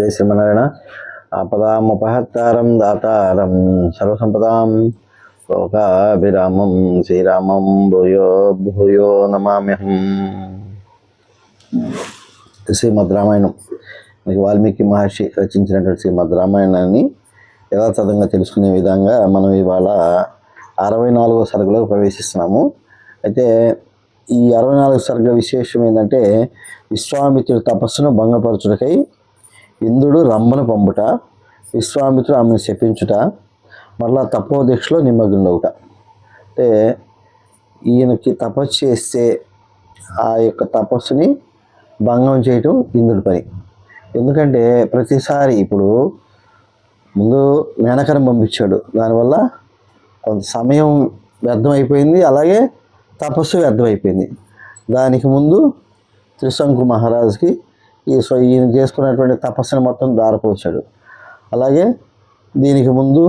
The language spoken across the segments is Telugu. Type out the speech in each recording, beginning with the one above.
శ్రీ శ్రీమనారాయణ ఆపదాముపహత్తారం దాతారం సర్వసంపదాం. లోకాభిరామం శ్రీరామం భూయో భూయో నమామ్యహం. శ్రీమద్ రామాయణం. మనకి వాల్మీకి మహర్షి రచించినటువంటి శ్రీమద్ రామాయణాన్ని యథాతథంగా తెలుసుకునే విధంగా మనం ఇవాళ అరవై నాలుగో సరుకులో ప్రవేశిస్తున్నాము. అయితే ఈ అరవై నాలుగు సరుగ విశేషం ఏంటంటే విశ్వామిత్రుడి తపస్సును భంగపరచుడికై ఇంద్రుడు రమ్మను పంపుట విశ్వామిత్రుడు ఆమెను శపించుట మరల తపో దీక్షలో నిమగ్నుడవుట. అంటే ఈయనకి తపస్సు చేస్తే ఆ యొక్క తపస్సుని భంగం చేయటం ఇంద్రుడి పని. ఎందుకంటే ప్రతిసారి ఇప్పుడు ముందు మేనకరం పంపించాడు. దానివల్ల కొంత సమయం వ్యర్థమైపోయింది అలాగే తపస్సు వ్యర్థమైపోయింది. దానికి ముందు త్రిశంకు మహారాజుకి ఈ సో ఈయన చేసుకున్నటువంటి తపస్సును మొత్తం దారపోసాడు అలాగే దీనికి ముందు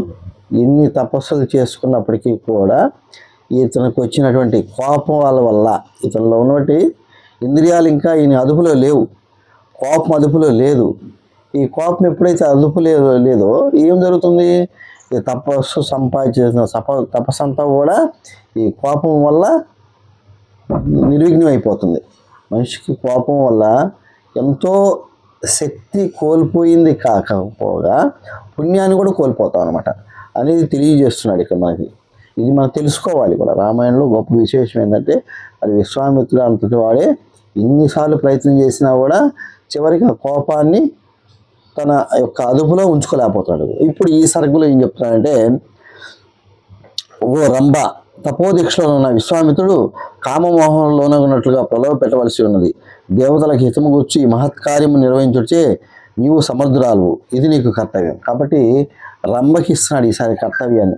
ఎన్ని తపస్సులు చేసుకున్నప్పటికీ కూడా ఇతనికి వచ్చినటువంటి కోపం వాళ్ళ వల్ల. ఇతనిలో ఉన్నటువంటి ఇంద్రియాలు ఇంకా ఈయన అదుపులో లేవు. కోపం అదుపులో లేదు. ఈ కోపం ఎప్పుడైతే అదుపు లేదో లేదో ఏం జరుగుతుంది? ఈ తపస్సు సంపాదించిన తప తపస్సు అంతా కూడా ఈ కోపం వల్ల నిర్విఘ్నం అయిపోతుంది మనిషికి కోపం వల్ల ఎంతో శక్తి కోల్పోయింది కాకపోగా పుణ్యాన్ని కూడా కోల్పోతాం అనమాట అనేది తెలియజేస్తున్నాడు ఇక్కడ మనకి. ఇది మనం తెలుసుకోవాలి కూడా. రామాయణంలో గొప్ప విశేషం ఏంటంటే అది విశ్వామిత్రుడు అంతటి వాడే ఎన్నిసార్లు ప్రయత్నం చేసినా కూడా చివరికి ఆ కోపాన్ని తన యొక్క అదుపులో ఉంచుకోలేకపోతున్నాడు ఇప్పుడు ఈ సరుకులో ఏం చెప్తున్నాడంటే ఓ రంభ తపోదీక్షలో ఉన్న విశ్వామిత్రుడు కామమోహంలోనే ఉన్నట్లుగా ప్రలోభ పెట్టవలసి ఉన్నది. దేవతలకు హితము గుర్చి ఈ మహత్కార్యము నిర్వహించుటే నీవు సమర్థురాలు ఇది నీకు కర్తవ్యం. కాబట్టి రంభకిస్తున్నాడు ఈసారి కర్తవ్యాన్ని.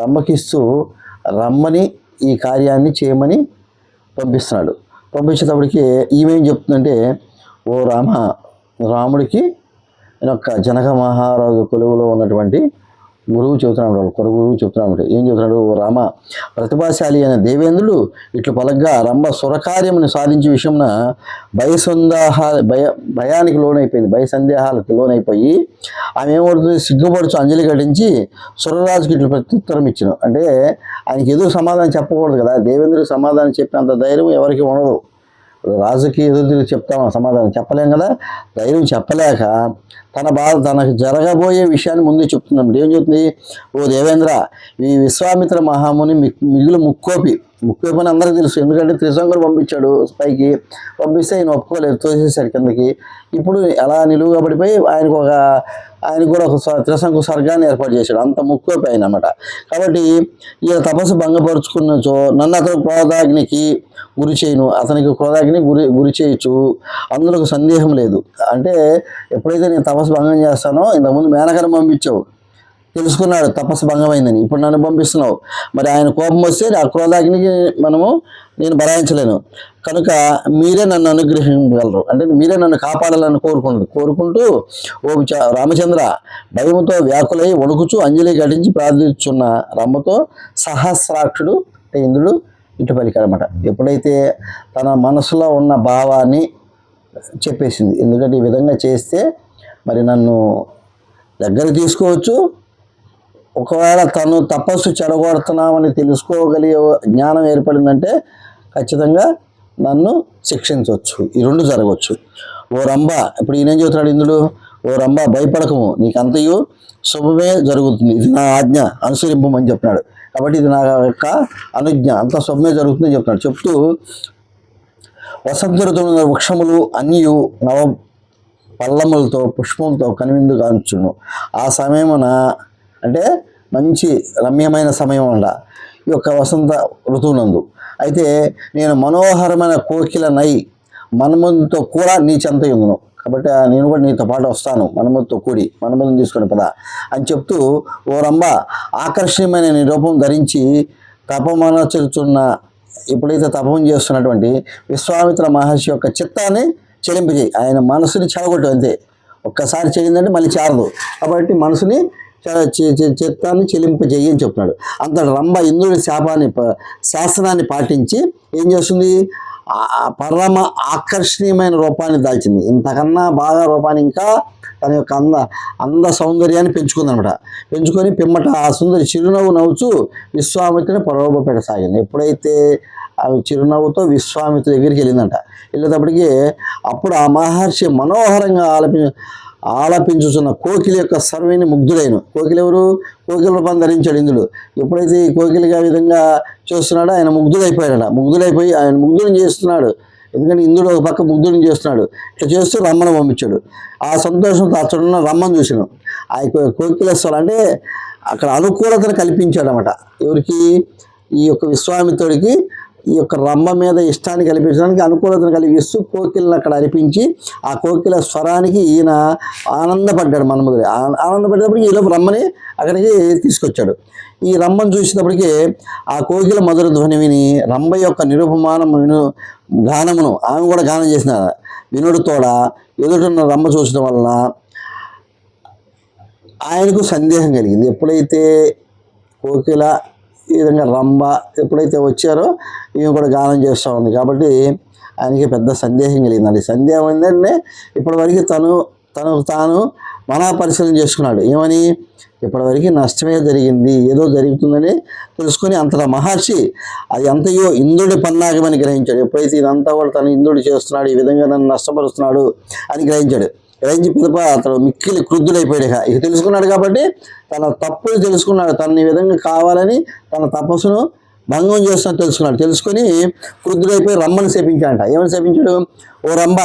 రంభకిస్తూ రమ్మని ఈ కార్యాన్ని చేయమని పంపిస్తున్నాడు. పంపించేటప్పటికి ఈమెం చెప్తుందంటే ఓ రామ రాముడికి నేను ఒక జనక మహారాజు కొలువులో ఉన్నటువంటి గురువు చెబుతున్నాడు కొర గురువు చెబుతున్నాడు ఏం చెబుతున్నాడు? ఓ రామ ప్రతిభాశాలి అయిన దేవేంద్రుడు ఇట్లు పలగ్గా రంభ సురకార్యమును సాధించే విషయంన భయసందేహ భయ భయానికి లోనైపోయింది. భయ సందేహాలకు లోనైపోయి ఆమె ఏమవుతుంది సిగ్గుపడుచు అంజలి ఘటించి సురరాజుకి ఇట్లు ప్రత్యుత్తరం ఇచ్చిన. అంటే ఆయనకి ఎదురు సమాధానం చెప్పకూడదు కదా. దేవేంద్రుడికి సమాధానం చెప్పేంత ధైర్యం ఎవరికి ఉండదు. రాజుకి ఎదురు తిరిగి చెప్తాం సమాధానం చెప్పలేం కదా? ధైర్యం చెప్పలేక తన బాధ తనకు జరగబోయే విషయాన్ని ముందే చెప్తున్నాం. ఏం చెప్తుంది? ఓ దేవేంద్ర ఈ విశ్వామిత్ర మహాముని మి- మిగులు ముక్కోపి. ముక్కోపి పని అందరికీ తెలుసు. ఎందుకంటే త్రిశంకుడు పంపించాడు పైకి. పంపిస్తే ఆయన ఒప్పుకోలేదు తోసేసాడు కిందకి. ఇప్పుడు ఎలా నిలువుగా పడిపోయి ఆయనకు ఒక ఆయన కూడా ఒక త్రిశంకు స్వర్గాన్ని ఏర్పాటు చేశాడు. అంత ముక్కోపి ఆయన అనమాట కాబట్టి ఈయన తపస్సు భంగపరుచుకున్నచో నన్ను అతను క్రోధాగ్నికి గురి చేయను. అతనికి క్రోధాగ్ని గురి గురి చేయొచ్చు అందులో సందేహం లేదు. అంటే ఎప్పుడైతే నేను తపస్సు భంగం చేస్తానో ఇంతకుముందు మేనకరం పంపించావు. తెలుసుకున్నాడు. తపస్సు భంగమైందని. ఇప్పుడు నన్ను పంపిస్తున్నావు. మరి ఆయన కోపం వస్తే ఆ క్రోధాగ్నికి మనము నేను భరాయించలేను. కనుక మీరే నన్ను అనుగ్రహించగలరు. అంటే మీరే నన్ను కాపాడాలని కోరుకుంటు కోరుకుంటూ ఓ రామచంద్ర భయముతో వ్యాకులై వణుకుచు అంజలి ఘటించి ప్రార్థించున్న రమ్మతో సహస్రాక్షుడు ఇంద్రుడు ఇటు పలికాడనమాట ఎప్పుడైతే తన మనసులో ఉన్న భావాన్ని చెప్పేసింది. ఎందుకంటే ఈ విధంగా చేస్తే మరి నన్ను దగ్గర తీసుకోవచ్చు. ఒకవేళ తను తపస్సు చెడగొడుతున్నామని తెలుసుకోగలిగే జ్ఞానం ఏర్పడిందంటే ఖచ్చితంగా నన్ను శిక్షించవచ్చు. ఈ రెండు జరగవచ్చు. ఓ రంభ ఇప్పుడు ఈయనేం చెబుతున్నాడు ఇందులో ఓ రంభ భయపడకము. నీకు అంతయు శుభమే జరుగుతుంది. ఇది నా ఆజ్ఞ అనుసరింపమని చెప్తున్నాడు కాబట్టి ఇది నా యొక్క అనుజ్ఞ అంత శుభమే జరుగుతుందని చెప్తున్నాడు. చెప్తూ వసంత ఋతువులు వృక్షములు అన్నీ నవ పల్లములతో పుష్పములతో కనువిందు కాంచును ఆ సమయమున అంటే మంచి రమ్యమైన సమయం ఉండ ఈ యొక్క వసంత ఋతువునందు. అయితే నేను మనోహరమైన కోకిల నై మనముతో కూడా నీ చెంత ఉందును కాబట్టి ఆ నేను కూడా నీతో పాటు వస్తాను. మనముతో కూడి. మనమును తీసుకుని పద. అని చెప్తూ ఓ రంబ ఆకర్షణీయమైన నీ రూపం ధరించి తపమనచుతున్న ఎప్పుడైతే తపం చేస్తున్నటువంటి విశ్వామిత్ర మహర్షి యొక్క చిత్తాన్ని చెలింపజేయి. ఆయన మనసుని చెడగొట్టు అంతే. ఒక్కసారి చేయిందంటే మళ్ళీ చేరదు. కాబట్టి మనసుని చ- చి- చెయ్యి అని చెప్తున్నాడు అంత రంభ ఇంద్రుడి శాపాన్ని శాసనాన్ని పాటించి ఏం చేస్తుంది? పరమ ఆకర్షణీయమైన రూపాన్ని దాల్చింది. ఇంతకన్నా బాగా రూపాన్ని ఇంకా తన యొక్క అంద అంద సౌందర్యాన్ని పెంచుకుందనమాట. పెంచుకొని పిమ్మట ఆ సుందరి చిరునవ్వు నవ్వుచూ విశ్వామిత్రుని ప్రలోభపెట్టసాగింది ఎప్పుడైతే ఆమె చిరునవ్వుతో విశ్వామిత్ర దగ్గరికి వెళ్ళిందంట వెళ్ళేటప్పటికి అప్పుడు ఆ మహర్షి మనోహరంగా ఆలపి ఆలపించుచున్న కోకిల యొక్క సర్వేని ముగ్ధుడైన. కోకిల ఎవరు? కోకిల రూపాన్ని ధరించాడు ఇంద్రుడు. ఎప్పుడైతే ఈ కోకిలిగా విధంగా చేస్తున్నాడో ఆయన ముగ్ధుడైపోయాడు ముగ్ధుడైపోయి ఆయన ముగ్ధుని చేస్తున్నాడు. ఎందుకంటే ఇంద్రుడు ఒక పక్క ముగ్ధుని చేస్తున్నాడు. ఇట్లా చేస్తూ రమ్మను పంపించాడు. ఆ సంతోషంతో అతడున్న రమ్మను చూసాను. ఆ యొక్క కోకిలేశ్వరు అంటే అక్కడ అనుకూలతను కల్పించాడు అనమాట ఎవరికి? ఈ యొక్క విశ్వామిత్రుడికి ఈ యొక్క రమ్మ మీద ఇష్టాన్ని కల్పించడానికి అనుకూలతను కలిగిస్తూ కోకిలను అక్కడ అనిపించి ఆ కోకిల స్వరానికి ఈయన ఆనందపడ్డాడు మన్మధుడు ఆ- ఆనందపడేటప్పటికి ఈలోపు రమ్మని అక్కడికి తీసుకొచ్చాడు. ఈ రమ్మను చూసినప్పటికీ ఆ కోకిల మధుర ధ్వని విని రమ్మ యొక్క నిరుపమానం విను గానమును ఆమె కూడా గానం చేసిన వినుడు తోడ ఎదుటిన్న రమ్మ చూసిన వలన ఆయనకు సందేహం కలిగింది. ఎప్పుడైతే కోకిల ఈ విధంగా రంభ ఎప్పుడైతే వచ్చారో ఈమె కూడా గానం చేస్తూ ఉంది. కాబట్టి ఆయనకి పెద్ద సందేహం కలిగిందండి. సందేహం ఏంటంటే ఇప్పటివరకు తను తను తాను మనా పరిశీలన చేసుకున్నాడు. ఏమని? ఇప్పటివరకు నష్టమే జరిగింది ఏదో జరుగుతుందని తెలుసుకొని అంతటా మహర్షి అది ఎంతయో ఇంద్రుడి పన్నాగమని గ్రహించాడు. ఎప్పుడైతే ఇదంతా కూడా తను ఇంద్రుడు చేస్తున్నాడు ఈ విధంగా నన్ను నష్టపరుస్తున్నాడు అని గ్రహించాడు. గ్రహించి పిలప అతను మిక్కిలి క్రుద్ధుడైపోయాడు. ఇక ఇక తెలుసుకున్నాడు కాబట్టి తన తప్పులు తెలుసుకున్నాడు. తన ఈ విధంగా కావాలని తన తపస్సును భంగం చేస్తున్నట్టు తెలుసుకున్నాడు. తెలుసుకొని క్రుద్ధుడైపోయి రమ్మని శపించాడంట. ఏమని శపించాడు? ఓ రంభ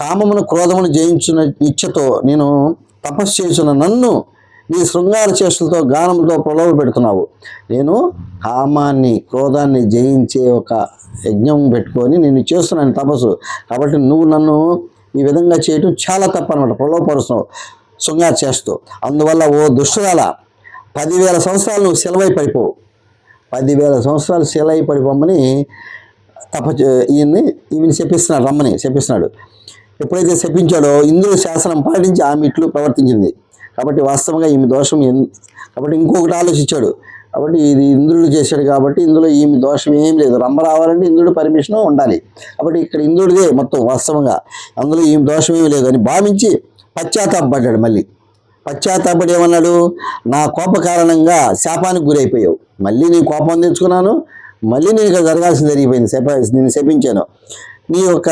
కామమును క్రోధమును జయించిన ఇచ్చతో నేను తపస్సు చేసిన నన్ను నీ శృంగార చేష్టలతో గానంతో ప్రలోభ పెడుతున్నావు. నేను కామాన్ని క్రోధాన్ని జయించే ఒక యజ్ఞం పెట్టుకొని నేను చేస్తున్నాను తపస్సు. కాబట్టి నువ్వు నన్ను ఈ విధంగా చేయటం చాలా తప్పు అనమాట ప్రలోభపరుస్తున్నావు శృంగార చేస్తూ. అందువల్ల ఓ దుష్టురాల పదివేల సంవత్సరాలు నువ్వు సెలవై పడిపోవు. పదివేల సంవత్సరాలు సెలవై పడిపోమని తప ఈయన్ని ఈమెను చెప్పిస్తున్నాడు రమ్మని చెప్పిస్తున్నాడు ఎప్పుడైతే శపించాడో ఇంద్రుడు శాసనం పాటించి ఆమె ఇట్లు ప్రవర్తించింది. కాబట్టి వాస్తవంగా ఈమె దోషం కాబట్టి ఇంకొకటి ఆలోచించాడు. కాబట్టి ఇది ఇంద్రుడు చేశాడు కాబట్టి ఇందులో ఏమి దోషం ఏం లేదు. రంభ రావాలంటే ఇంద్రుడు పర్మిషన్ ఉండాలి. కాబట్టి ఇక్కడ ఇంద్రుడిదే మొత్తం వాస్తవంగా. అందులో ఏమి దోషం ఏమి లేదు అని భావించి పశ్చాత్తాపడ్డాడు మళ్ళీ. పశ్చాత్తాపడి ఏమన్నాడు? నా కోప కారణంగా శాపానికి గురైపోయావు. మళ్ళీ నేను కోపం తెచ్చుకున్నాను. మళ్ళీ నేను ఇక్కడ జరగాల్సింది జరిగిపోయింది. శప నేను శపించాను. నీ యొక్క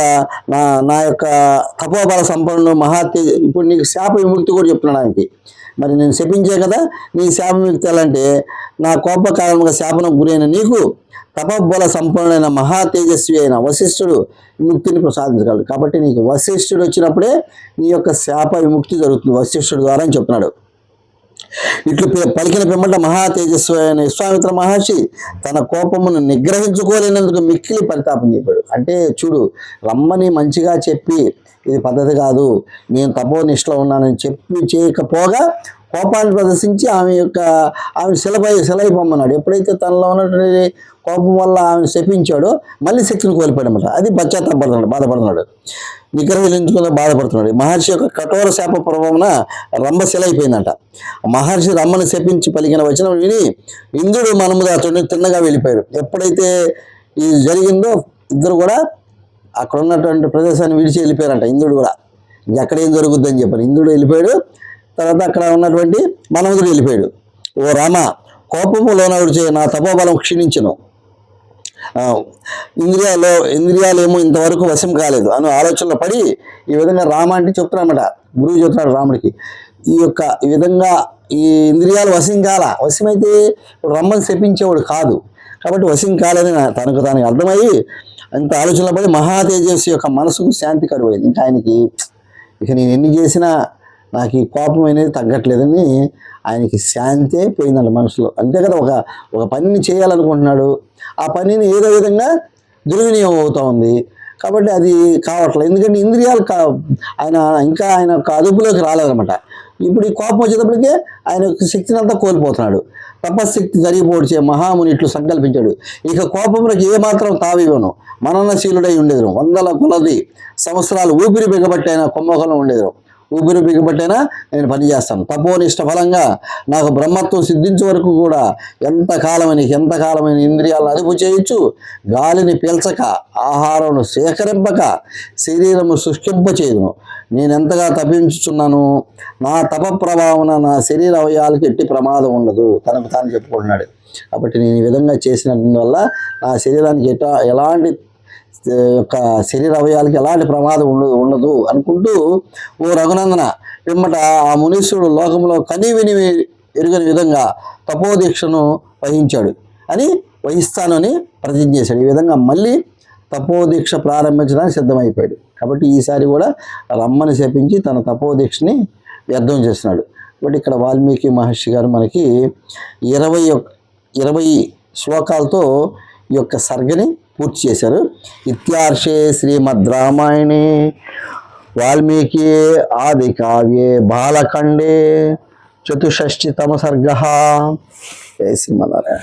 నా నా యొక్క తపోబల సంపన్నుడు మహా ఇప్పుడు నీకు శాప విముక్తి కూడా చెప్తున్నాను ఆయనకి. మరి నేను శపించే కదా నీ శాప విముక్తి అంటే నా కోప కారణంగా శాపనం గురైన నీకు తపబల సంపన్నుడైన మహా తేజస్వి అయిన వశిష్ఠుడు విముక్తిని ప్రసాదించగలడు. కాబట్టి నీకు వశిష్ఠుడు వచ్చినప్పుడే నీ యొక్క శాప విముక్తి జరుగుతుంది వశిష్ఠుడు ద్వారా అని చెప్తున్నాడు. ఇట్లు పలికిన పిమ్మట మహా తేజస్వి అయిన విశ్వామిత్ర మహర్షి తన కోపమును నిగ్రహించుకోలేనందుకు మిక్కిలి పరితాపం చెప్పాడు. అంటే చూడు రమ్మని మంచిగా చెప్పి ఇది పద్ధతి కాదు నేను తపోనిష్టలో ఉన్నానని చెప్పి చేయకపోగా కోపాన్ని ప్రదర్శించి ఆమె యొక్క ఆమె శిలపై శిలైపోమన్నాడు ఎప్పుడైతే తనలో ఉన్నటువంటి కోపం వల్ల ఆమె శపించాడో మళ్ళీ శక్తిని కోల్పోయాడనమాట అది పశ్చాత్తాపడుతున్నాడు బాధపడుతున్నాడు. నిగ్రహించుకున్న బాధపడుతున్నాడు. మహర్షి యొక్క కఠోర శాప ప్రభావన రంభ శిలైపోయిందంట. మహర్షి రమ్మని శపించి పలికిన వచనం విని ఇంద్రుడు మనము అతడిని తిన్నగా వెళ్ళిపోయాడు. ఎప్పుడైతే ఇది జరిగిందో ఇద్దరు కూడా అక్కడ ఉన్నటువంటి ప్రదేశాన్ని విడిచి వెళ్ళిపోయారంట. ఇంద్రుడు కూడా. ఎక్కడ ఏం జరుగుద్దని చెప్పారు. ఇంద్రుడు వెళ్ళిపోయాడు. తర్వాత అక్కడ ఉన్నటువంటి మనముదుడు వెళ్ళిపోయాడు. ఓ రామ కోపము లోనవుడు నా తపోబలం క్షీణించను. ఇంద్రియాలో ఇంద్రియాలేమో ఇంతవరకు వశం కాలేదు. అని ఆలోచనలో పడి ఈ విధంగా రామ అంటే చెప్తున్నామట గురువు చెప్తున్నాడు రాముడికి. ఈ యొక్క ఈ విధంగా ఈ ఇంద్రియాలు వశం కాల వశమైతే రమ్మని శపించేవాడు కాదు. కాబట్టి వశం కాలని తనకు తనకు అర్థమయ్యి అంత ఆలోచనలో పడి మహాతేజస్సు యొక్క మనసుకు శాంతి కరువైంది. ఇంకా ఆయనకి ఇక నేను ఎన్ని చేసినా నాకు ఈ కోపం అనేది తగ్గట్లేదని ఆయనకి శాంతే పోయిందంట మనసులో. అంతే కదా ఒక ఒక పనిని చేయాలనుకుంటున్నాడు. ఆ పనిని ఏదో విధంగా దుర్వినియోగం అవుతూ ఉంది. కాబట్టి అది కావట్లేదు. ఎందుకంటే ఇంద్రియాలు కా ఆయన ఇంకా ఆయన యొక్క అదుపులోకి రాలేదనమాట ఇప్పుడు ఈ కోపం వచ్చేటప్పటికే ఆయన యొక్క శక్తిని అంతా కోల్పోతున్నాడు. తపశక్తి జరిగిపోడ్చే మహాముని ఇట్లు సంకల్పించాడు. ఇక కోపంలోకి ఏమాత్రం తావివ్వను. మననశీలుడై ఉండేది వందల కొలది సంవత్సరాలు ఊపిరి బిగబట్టి ఆయన కుంభకోణం ఉండేదరు ఊపిరి బిగబట్టైనా నేను పని చేస్తాను. తపోనిష్ట ఫలంగా నాకు బ్రహ్మత్వం సిద్ధించే వరకు కూడా ఎంత ఎంతకాలమైన ఇంద్రియాలను అదుపు చేయొచ్చు. గాలిని పీల్చక ఆహారం సేకరింపక శరీరము శుష్కింప చేయను నేను ఎంతగా తపించుచున్నాను? నా తప ప్రభావన నా శరీర అవయాలకు ఎట్టి ప్రమాదం ఉండదు. తనకు తాను చెప్పుకుంటున్నాడు. కాబట్టి నేను ఈ విధంగా చేసినందువల్ల నా శరీరానికి ఎట ఎలాంటి యొక్క శరీర అవయాలకి ఎలాంటి ప్రమాదం ఉండదు ఉండదు అనుకుంటూ ఓ రఘునందన పిమ్మట ఆ మునీశ్వరుడు లోకంలో కని విని ఎరుగని విధంగా తపోదీక్షను వహించాడు. అని వహిస్తానని ప్రతిజ్ఞ చేశాడు. ఈ విధంగా మళ్ళీ తపోదీక్ష ప్రారంభించడానికి సిద్ధమైపోయాడు. కాబట్టి ఈసారి కూడా రమ్మని శపించి తన తపోదీక్షని వ్యర్థం చేస్తున్నాడు. కాబట్టి ఇక్కడ వాల్మీకి మహర్షి గారు మనకి ఇరవై ఇరవై శ్లోకాలతో ఈ యొక్క సర్గని పూర్తి చేశారు. ఇత్యార్షే శ్రీమద్ రామాయణే వాల్మీకి ఆది కావ్యే బాలఖండే చతుషష్టితమ సర్గ జయ శ్రీమన్నారాయణ.